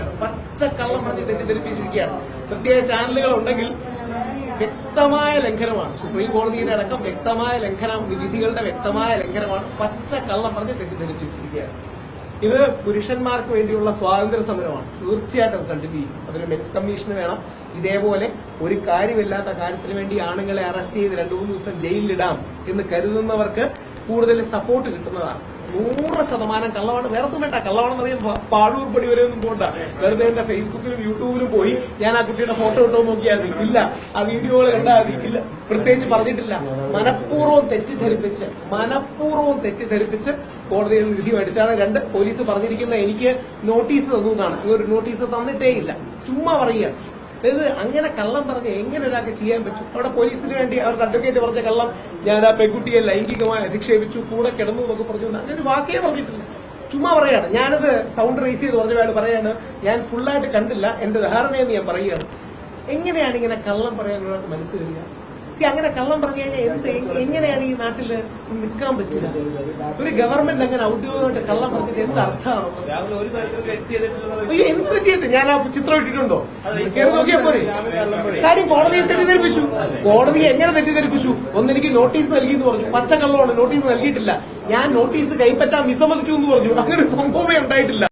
തെറ്റിദ്ധരിപ്പിച്ചിരിക്കുകയാണ് പച്ച കള്ളം പറഞ്ഞ് തെറ്റിദ്ധരിപ്പിച്ചിരിക്കുകയാണ്. പ്രത്യേക ചാനലുകൾ ഉണ്ടെങ്കിൽ വ്യക്തമായ ലംഘനമാണ്. സുപ്രീം കോടതിയുടെ അടക്കം വ്യക്തമായ ലംഘനം വിധികളുടെ വ്യക്തമായ ലംഘനമാണ് പച്ച കള്ളം പറഞ്ഞ് തെറ്റിദ്ധരിപ്പിച്ചിരിക്കുകയാണ്. ഇത് പുരുഷന്മാർക്ക് വേണ്ടിയുള്ള സ്വാതന്ത്ര്യ സമരമാണ്. തീർച്ചയായിട്ടും കണ്ടിന്യൂ ചെയ്യും. അതിന് മെൻസ് കമ്മീഷന് വേണം. ഇതേപോലെ ഒരു കാര്യമില്ലാത്ത കാര്യത്തിന് വേണ്ടി ആണുങ്ങളെ അറസ്റ്റ് ചെയ്ത് രണ്ടു മൂന്ന് ദിവസം ജയിലിലിടാം എന്ന് കരുതുന്നവർക്ക് കൂടുതൽ സപ്പോർട്ട് കിട്ടുന്നതാണ്. നൂറ് ശതമാനം കള്ളമാണ്. വേറെ ഒന്നും വേണ്ട. കള്ളമാണെന്ന് അറിയാൻ പാഴൂർ പടി വരെ ഒന്നും പോണ്ട. വെറുതെ എന്റെ ഫേസ്ബുക്കിലും യൂട്യൂബിലും പോയി ഞാൻ ആ കുട്ടിയുടെ ഫോട്ടോ ഇട്ടോ നോക്കിയാൽ മതി. ഇല്ല. ആ വീഡിയോകൾ കണ്ടാൽ മതി. ഇല്ല. പ്രത്യേകിച്ച് പറഞ്ഞിട്ടില്ല. മനഃപൂർവം തെറ്റിദ്ധരിപ്പിച്ച് മനഃപൂർവം തെറ്റിദ്ധരിപ്പിച്ച് കോടതിയിൽ നിന്ന് വിധി മേടിച്ചാണ് രണ്ട് പോലീസ് പറഞ്ഞിരിക്കുന്ന എനിക്ക് നോട്ടീസ് തന്നു എന്നാണ്. ഒരു നോട്ടീസ് തന്നിട്ടേ ഇല്ല. ചുമ്മാ പറയുകയാണ്. അതായത് അങ്ങനെ കള്ളം പറഞ്ഞ് എങ്ങനെ ഒരാൾക്ക് ചെയ്യാൻ പറ്റും? അവിടെ പോലീസിന് വേണ്ടി അവരുടെ അഡ്വക്കേറ്റ് പറഞ്ഞ കള്ളം ഞാൻ ആ പെൺകുട്ടിയെ ലൈംഗികമായി അധിക്ഷേപിച്ചു കൂടെ കിടന്നു എന്നൊക്കെ പറഞ്ഞു അങ്ങനെ ഒരു വാക്കേ പറഞ്ഞിട്ടില്ല. ചുമ്മാ പറയാണ്. ഞാനത് സൗണ്ട് റേസ് ചെയ്ത് പറഞ്ഞ പറയാണ് ഞാൻ ഫുള്ളായിട്ട് കണ്ടില്ല. എന്റെ ധാരണയെന്ന് ഞാൻ പറയുകയാണ്. എങ്ങനെയാണ് ഇങ്ങനെ കള്ളം പറയാൻ ഒരാൾക്ക് മനസ്സ് അങ്ങനെ കള്ളം പറഞ്ഞു കഴിഞ്ഞാൽ എന്ത് എങ്ങനെയാണ് ഈ നാട്ടിൽ നിൽക്കാൻ പറ്റില്ല? ഒരു ഗവൺമെന്റ് അങ്ങനെ ഔദ്യോഗികമായിട്ട് കള്ളം പറഞ്ഞിട്ട് എന്ത് അർത്ഥമാണ് അയ്യോ എന്ത് തെറ്റിയത് ഞാൻ ആ ചിത്രം ഇട്ടിട്ടുണ്ടോ? കയറി നോക്കിയാ പോരെ. കാര്യം കോടതിയെ തെറ്റിദ്ധരിപ്പിച്ചു. കോടതിയെ എങ്ങനെ തെറ്റിദ്ധരിപ്പിച്ചു? ഒന്നെനിക്ക് നോട്ടീസ് നൽകി എന്ന് പറഞ്ഞു പച്ചക്കള്ളമാണ് നോട്ടീസ് നൽകിയിട്ടില്ല. ഞാൻ നോട്ടീസ് കൈപ്പറ്റാൻ വിസമ്മതിച്ചു എന്ന് പറഞ്ഞു. അങ്ങനെ സംഭവമേ ഉണ്ടായിട്ടില്ല.